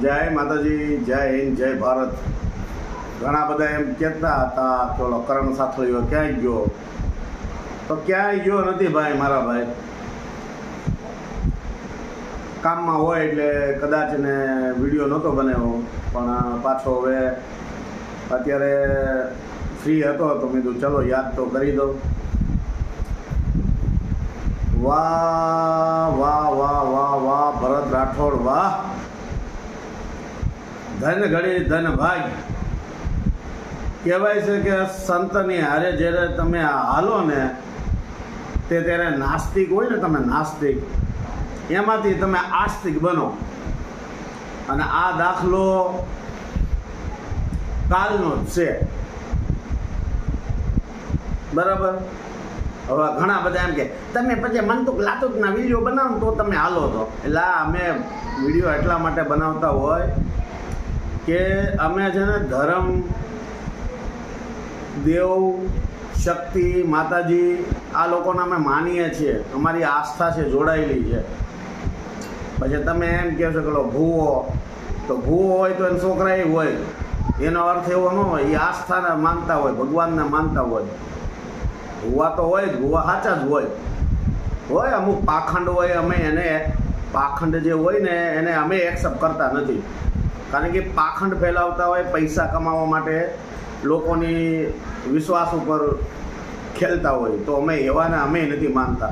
જય માતાજી, જય હિન્દ, જય ભારત. ઘણા બધા એમ કહેતા હતા ઓલો કરણ સાથળીઓ ક્યાંય ગયો? તો ક્યાંય ગયો નથી ભાઈ મારા ભાઈ. કામમાં હોય એટલે કદાચ ને વીડિયો નહોતો બનાવ્યો, પણ પાછો હવે અત્યારે ફ્રી હતો, તો મેં કીધું, ચલો, યાદ તો કરી દઉં. વાહ વાહ વાહ વાહ વાહ, ભરત રાઠોડ, વાહ. ધન ઘડી ધન ભાગ. કહેવાય છે કે સંતની હારે જ્યારે તમે હાલો ને, તે ત્યારે નાસ્તિક હોય ને તમે નાસ્તિક. એમાંથી તમે આસ્તિક બનો. અને આ દાખલો કાલનો જ છે. બરાબર? હવે ઘણા બધા એમ કે, તમે પછી મનતુક લાતુકના વીડિયો બનાવો તો તમે હાલો તો. એટલે અમે વીડિયો એટલા માટે બનાવતા હોય કે અમે છે ને ધર્મ, દેવ, શક્તિ, માતાજી, આ લોકોને અમે માનીએ છીએ. અમારી આસ્થા છે, જોડાયેલી છે. પછી તમે એમ કહો છો કે ભૂવો, તો ભૂવો હોય તો એને છોકરા હોય. એનો અર્થ એવો ન હોય, એ આસ્થાને માનતા હોય, ભગવાનને માનતા હોય. ભૂવા તો હોય જ, ભૂવા સાચા જ હોય. હોય, અમુક પાખંડ હોય, અમે એને પાખંડ જે હોય ને, એને અમે એક્સેપ્ટ કરતા નથી. કારણ કે પાખંડ ફેલાવતા હોય, પૈસા કમાવા માટે લોકોની વિશ્વાસ ઉપર ખેલતા હોય, તો અમે એવાને અમે નથી માનતા.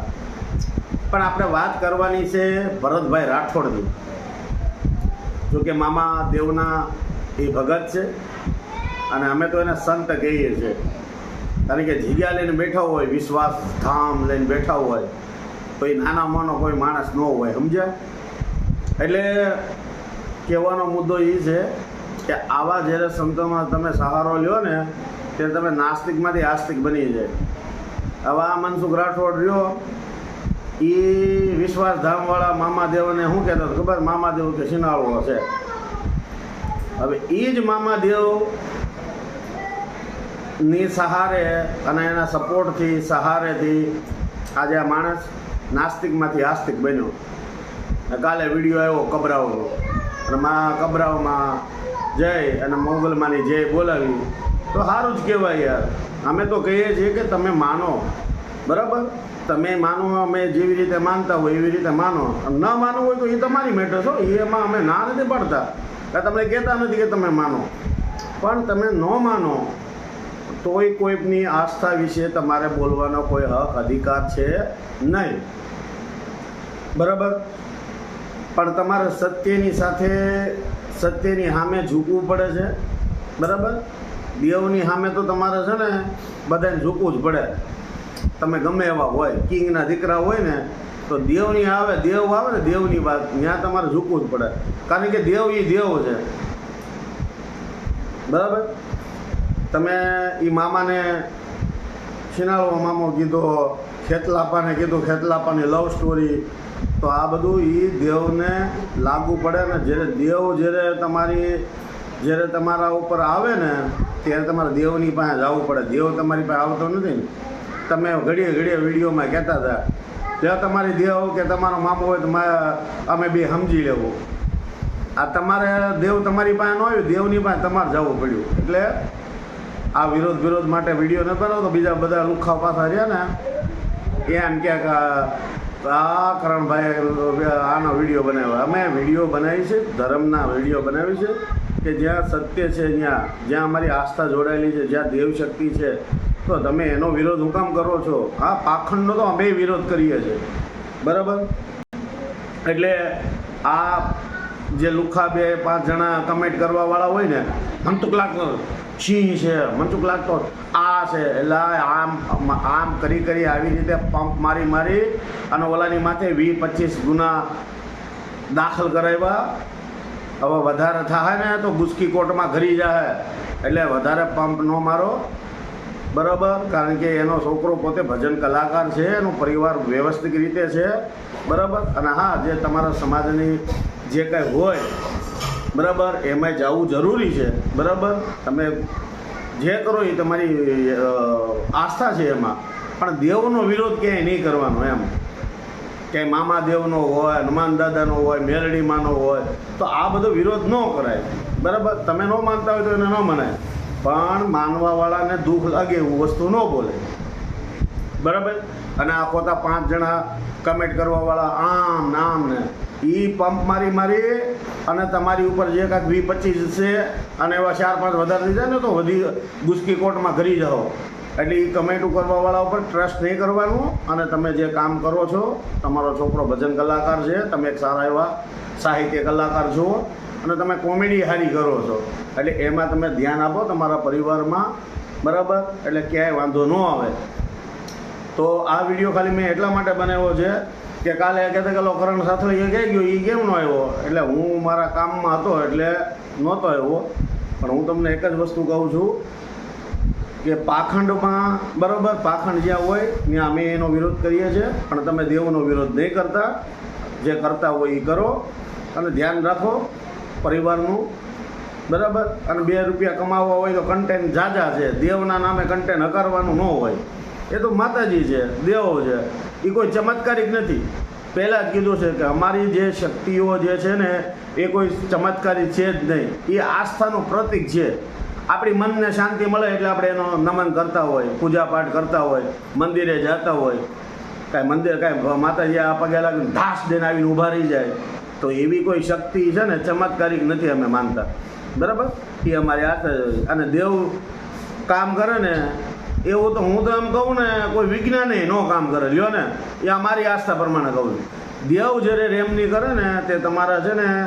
પણ આપણે વાત કરવાની છે ભરતભાઈ રાઠોડની. જો કે મામા દેવના એ ભગત છે, અને અમે તો એને સંત કહીએ છીએ. કારણ કે જગ્યા લઈને બેઠા હોય, વિશ્વાસ ધામ લઈને બેઠા હોય, તો એ નાના માનો કોઈ માણસ ન હોય, સમજ્યા? એટલે કહેવાનો મુદ્દો એ છે કે આવા જ્યારે સંતોમાં તમે સહારો લ્યો ને, ત્યારે તમે નાસ્તિકમાંથી આસ્તિક બની જાય. હવે આ મનસુખ રાઠોડ રહ્યો એ વિશ્વાસ ધામવાળા મામાદેવને શું કહેતો ખબર? મામાદેવ કે શિનાળો છે હવે એ જ મામાદેવની સહારે અને એના સપોર્ટથી, સહારેથી આજે આ માણસ નાસ્તિકમાંથી આસ્તિક બન્યો. કાલે વીડિયો આવ્યો કબરાઓનો. અને મા કબરાઓમાં જય અને મોગલમાંની જય બોલાવી, તો સારું જ કહેવાય યાર. અમે તો કહીએ છીએ કે તમે માનો, બરાબર? તમે માનો, અમે જેવી રીતે માનતા હોય એવી રીતે માનો. ન માનવું હોય તો એ તમારી મેટર છો એમાં અમે ના નથી પાડતા. કે તમને કહેતા નથી કે તમે માનો. પણ તમે ન માનો, તોય કોઈની આસ્થા વિશે તમારે બોલવાનો કોઈ હક, અધિકાર છે નહીં. બરાબર? પણ તમારે સત્યની સાથે સત્યની સામે ઝૂકવું પડે છે. બરાબર? દેવની સામે તો તમારે છે ને બધાને ઝૂકવું જ પડે. તમે ગમે એવા હોય, કિંગના દીકરા હોય ને, તો દેવની આવે, દેવ આવે ને, દેવની વાત. ત્યાં તમારે ઝૂકવું જ પડે. કારણ કે દેવ એ દેવ છે. બરાબર? તમે એ મામાને શિનાળો મામો કીધો, ખેતલાપાને કીધું, ખેતલાપાની લવ સ્ટોરી તો આ બધું એ દેવને લાગુ પડે ને જ્યારે દેવ જ્યારે તમારી, જ્યારે તમારા ઉપર આવે ને, ત્યારે તમારે દેવની પાસે જવું પડે. દેવ તમારી પાસે આવતો નથી ને. તમે ઘડીએ ઘડીએ વિડીયોમાં કહેતા હતા, ત્યાં તમારી દેવ કે તમારો મામો હોય તો અમે બે સમજી લેવું. આ તમારે દેવ તમારી પાસે ન આવ્યું, દેવની પાસે તમારે જવું પડ્યું. એટલે આ વિરોધ વિરોધ માટે વીડિયો ન બનાવો તો બીજા બધા લુખા પાછા રહ્યા ને, એમ કે આ કરણભાઈ આનો વીડિયો બનાવ્યો. અમે વીડિયો બનાવી છે, ધર્મના વીડિયો બનાવી છે, કે જ્યાં સત્ય છે ત્યાં જ્યાં અમારી આસ્થા જોડાયેલી છે, જ્યાં દેવ શક્તિ છે, તો તમે એનો વિરોધ હું કામ કરો છો? હા પાખંડનો તો અમે વિરોધ કરીએ છીએ. બરાબર? એટલે આ જે લુખા બે પાંચ જણા કમેન્ટ કરવા વાળા હોય ને મનતુક લાગતો સિંહ છે મનતુક લાગતો આ છે. એટલે આમ આમ કરી કરી આવી રીતે પંપ મારી મારી અને ઓલાની માથે વીસ પચીસ ગુના દાખલ કરાવ્યા. હવે વધારે થાય ને તો ગુસ્કી કોર્ટમાં ઘરી જાય. એટલે વધારે પંપ ન મારો. બરાબર? કારણ કે એનો છોકરો પોતે ભજન કલાકાર છે, એનો પરિવાર વ્યવસ્થિત રીતે છે. બરાબર? અને હા, જે તમારા સમાજની જે કંઈ હોય, બરાબર, એમાં જવું જરૂરી છે. બરાબર? તમે જે કરો એ તમારી આસ્થા છે એમાં. પણ દેવનો વિરોધ ક્યાંય નહીં કરવાનો એમ. ક્યાંય મામા દેવનો હોય હનુમાન દાદાનો હોય, મેલડીમાંનો હોય, તો આ બધો વિરોધ ન કરાય. બરાબર? તમે ન માનતા હોય તો એને ન મનાય. પણ માનવાવાળાને દુઃખ લાગે એવું વસ્તુ ન બોલે. બરાબર? અને આ પોતા પાંચ જણા કમેન્ટ કરવાવાળા આમ નામ ને. એ પંપ મારી મારી અને તમારી ઉપર જે કાંઈક વી પચીસ છે અને એવા ચાર પાંચ વધારે થઈ જાય ને તો વધી ગુસ્કી કોર્ટમાં કરી જાઓ. એટલે એ કમેન્ટ કરવાવાળા ઉપર ટ્રસ્ટ નહીં કરવાનું અને તમે જે કામ કરો છો, તમારો છોકરો ભજન કલાકાર છે, તમે એક સારા એવા સાહિત્ય કલાકાર છો અને તમે કોમેડી હારી કરો છો. એટલે એમાં તમે ધ્યાન આપો તમારા પરિવારમાં. બરાબર? એટલે ક્યાંય વાંધો ન આવે. તો આ વીડિયો ખાલી મેં એટલા માટે બનાવ્યો છે કે કાલે કહેતા કે લોકરણ સાથે એ કહી ગયો, એ કેમ ન આવ્યો? એટલે હું મારા કામમાં હતો એટલે નહોતો આવ્યો. પણ હું તમને એક જ વસ્તુ કહું છું કે પાખંડમાં, બરાબર, પાખંડ જ્યાં હોય, ત્યાં અમે એનો વિરોધ કરીએ છીએ. પણ તમે દેવનો વિરોધ નહીં કરતા. જે કરતા હોય એ કરો. અને ધ્યાન રાખો પરિવારનું. બરાબર? અને બે રૂપિયા કમાવવા હોય તો કન્ટેન્ટ જાજા છે. દેવના નામે કન્ટેન્ટ હકારવાનું ન હોય. એ તો માતાજી છે, દેવો છે. એ કોઈ ચમત્કારિક નથી. પહેલાં જ કીધું છે કે અમારી જે શક્તિઓ જે છે ને, એ કોઈ ચમત્કારી છે જ નહીં. એ આસ્થાનું પ્રતીક છે. આપણી મનને શાંતિ મળે એટલે આપણે એનો નમન કરતા હોય, પૂજાપાઠ કરતા હોય, મંદિરે જતા હોય. કાંઈ મંદિર કાંઈ માતાજી આ પગે લાગીને ધાસ દઈને આવીને ઊભા રહી જાય. તો એવી કોઈ શક્તિ છે ને, ચમત્કારિક નથી અમે માનતા. બરાબર? એ અમારી આસ્થા. અને દેવ કામ કરે ને એવું તો હું તો એમ કહું ને, કોઈ વિજ્ઞાને ન કામ કરે. લ્યો ને, એ અમારી આસ્થા પ્રમાણે કહું દેવ જ્યારે રેમની કરે ને, તે તમારા છે ને,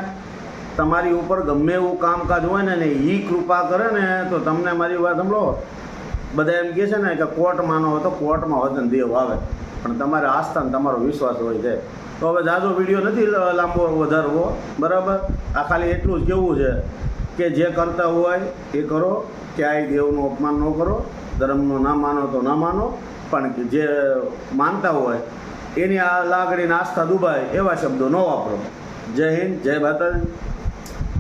તમારી ઉપર ગમે એવું કામકાજ હોય ને એ કૃપા કરે ને, તો તમને મારી વાત સાંભળો. બધા એમ કહે છે ને કે કોર્ટમાં હોય તો કોર્ટમાં હોય ને દેવ આવે. પણ તમારે આસ્થા ને તમારો વિશ્વાસ હોય છે. તો હવે જાજો વીડિયો નથી લાંબો વધારવો. બરાબર? આ ખાલી એટલું જ કેવું છે. કે જે કરતા હોય એ કરો, ક્યાંય દેવનું અપમાન ન કરો, ધર્મનું ના માનો તો ના માનો, પણ જે માનતા હોય એની આ લાગણીને આસ્થા દુભાય એવા શબ્દો ન વાપરો. જય હિન્દ, જય માતાજી.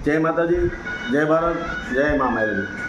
જય માતાજી, જય ભારત, જય મા મેલડી